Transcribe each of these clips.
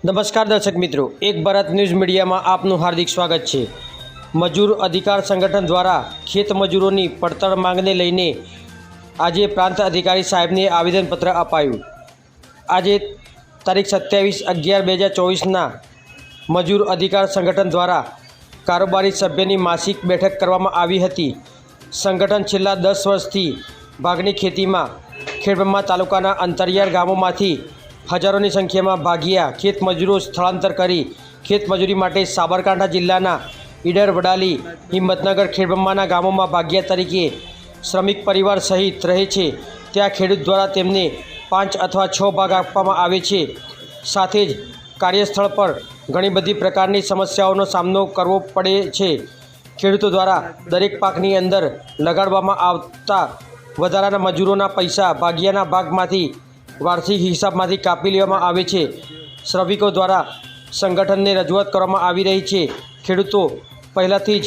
નમસ્કાર દર્શક મિત્રો, એક ભારત ન્યૂઝ મીડિયામાં આપનું હાર્દિક સ્વાગત છે. મજૂર અધિકાર સંગઠન દ્વારા ખેત મજૂરોની પડતર માંગને લઈને આજે પ્રાંત અધિકારી સાહેબને આવેદનપત્ર અપાયું. આજે તારીખ સત્યાવીસ અગિયાર બે હજાર ચોવીસના મજૂર અધિકાર સંગઠન દ્વારા કારોબારી સભ્યની માસિક બેઠક કરવામાં આવી હતી. સંગઠન છેલ્લા દસ વર્ષથી ભાગની ખેતીમાં ખેડબ્રહ્મા તાલુકાના અંતરિયાળ ગામોમાંથી હજારોની સંખ્યામાં ભાગિયા. ખેતમજૂરો સ્થળાંતર કરી. ખેતમજૂરી માટે સાબરકાંઠા જિલ્લાના ઈડર વડાલી, હિંમતનગર, ખેડબ્રહ્માના ગામોમાં ભાગિયા તરીકે શ્રમિક પરિવાર સહિત રહે છે. ત્યાં ખેડૂત દ્વારા તેમને પાંચ અથવા છ ભાગ આપવામાં આવે છે. સાથે જ કાર્યસ્થળ પર ઘણી બધી પ્રકારની સમસ્યાઓનો સામનો કરવો પડે છે. ખેડૂતો દ્વારા દરેક પાકની અંદર લગાડવામાં આવતા વધારાના મજૂરોના પૈસા ભાગિયાના ભાગમાંથી વાર્ષિક હિસાબમાંથી કાપી લેવામાં આવે છે. શ્રમિકો દ્વારા સંગઠનને રજૂઆત કરવામાં આવી રહી છે. ખેડૂતો પહેલાંથી જ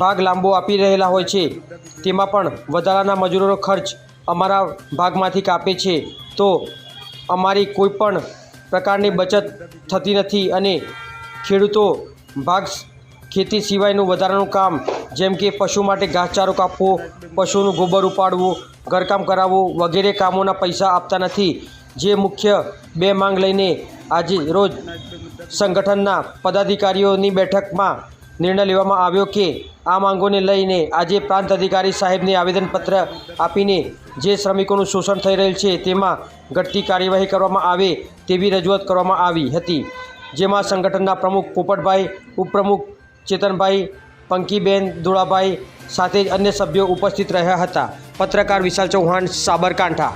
ભાગ લાંબો આપી રહેલા હોય છે. તેમાં પણ વધારાના મજૂરોનો ખર્ચ અમારા ભાગમાંથી કાપે છે. તો અમારી કોઈ પણ પ્રકારની બચત થતી નથી અને ખેડૂતો ભાગ ખેતી સિવાયનું વધારાનું કામ જેમ કે પશુ માટે ઘાસચારો કાપવો, પશુનું ગોબર ઉપાડવું ઘરકામ કરાવવું વગેરે કામોના પૈસા આપતા નથી. જે મુખ્ય બે માંગ લઈને આજે રોજ સંગઠનના પદાધિકારીઓની બેઠકમાં નિર્ણય લેવામાં આવ્યો કે આ માંગોને લઈને આજે પ્રાંત અધિકારી સાહેબને આવેદનપત્ર આપીને જે શ્રમિકોનું શોષણ થઈ રહેલ છે તેમાં ઘટતી કાર્યવાહી કરવામાં આવે તેવી રજૂઆત કરવામાં આવી હતી. જેમાં સંગઠનના પ્રમુખ પોપટભાઈ, ઉપપ્રમુખ ચેતનભાઈ, પંકીબેન દુળાભાઈ સાથે જ અન્ય સભ્યો ઉપસ્થિત રહ્યા હતા. પત્રકાર વિશાલ ચૌહાણ સાબરકાંઠા.